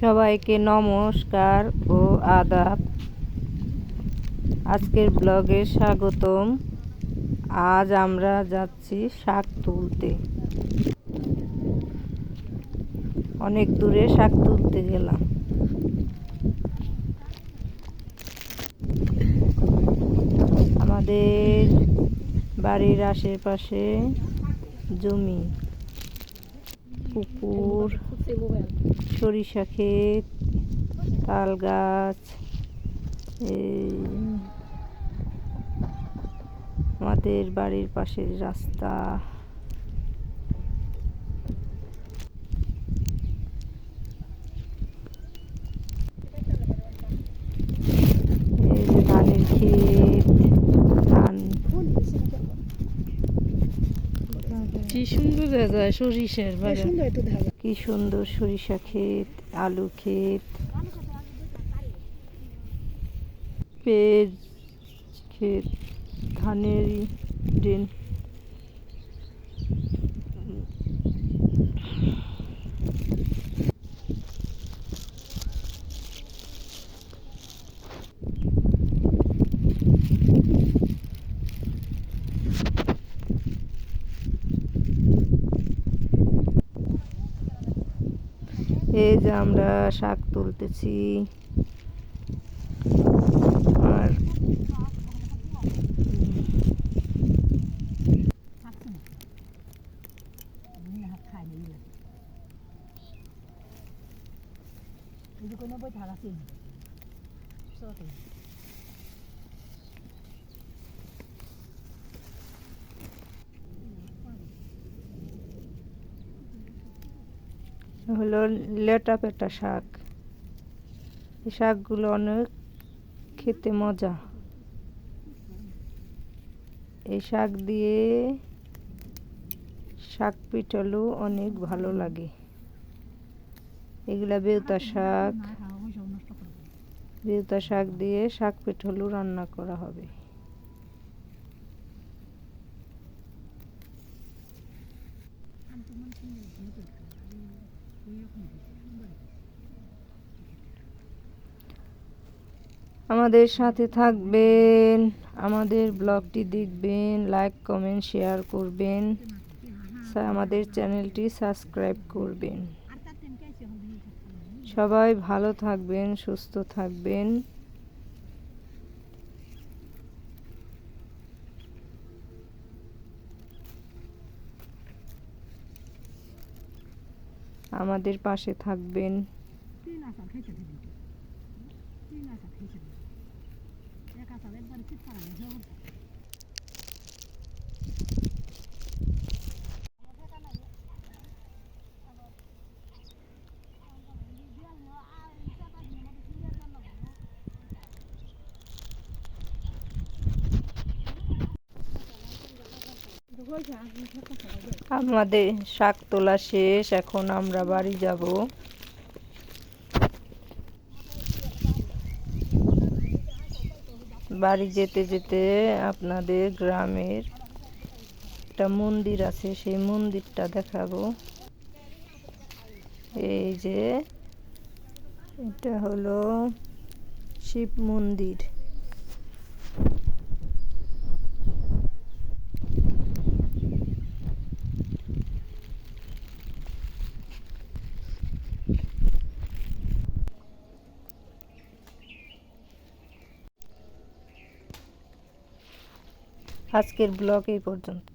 সবাইকে নমস্কার ও আদাব। আজকের ব্লগে স্বাগতম। আজ আমরা যাচ্ছি শাক তুলতে। অনেক দূরে শাক তুলতে গেলাম। আমাদের বাড়ির আশেপাশে জমি। পুকুর সরিষা ক্ষেত তাল গাছ এই আমাদের বাড়ির পাশের রাস্তা। এই যে ধানের ক্ষেত। কি সুন্দর দেখা সরিষার বাগান। কি সুন্দর সরিষা ক্ষেত আলু ক্ষেত। পেঁয়াজ ক্ষেত ধানের ড্রেন। এই যে আমরা শাক তুলতেছি। আর কোনো বই হলো লেটা পেটা শাক। এই শাকগুলো অনেক খেতে মজা। এই শাক দিয়ে শাক পিঠালো অনেক ভালো লাগে। এগুলা বেউতা শাক। বেউতা শাক দিয়ে শাক পিঠালু রান্না করা হবে। আমাদের সাথে থাকবেন, আমাদের ব্লগটি দেখবেন লাইক কমেন্ট শেয়ার করবেন। আমাদের চ্যানেলটি সাবস্ক্রাইব করবেন। সবাই ভালো থাকবেন, সুস্থ থাকবেন। আমাদের পাশে থাকবেন। খাইতে দিবি আমাদের শাক তোলা শেষ, এখন আমরা বাড়ি যাব। বাড়ি যেতে যেতে আপনাদের গ্রামের একটা মন্দির আছে, সেই মন্দিরটা দেখাবো। এই যে, এটা হলো শিব মন্দির। আজকের ব্লগ এই পর্যন্ত।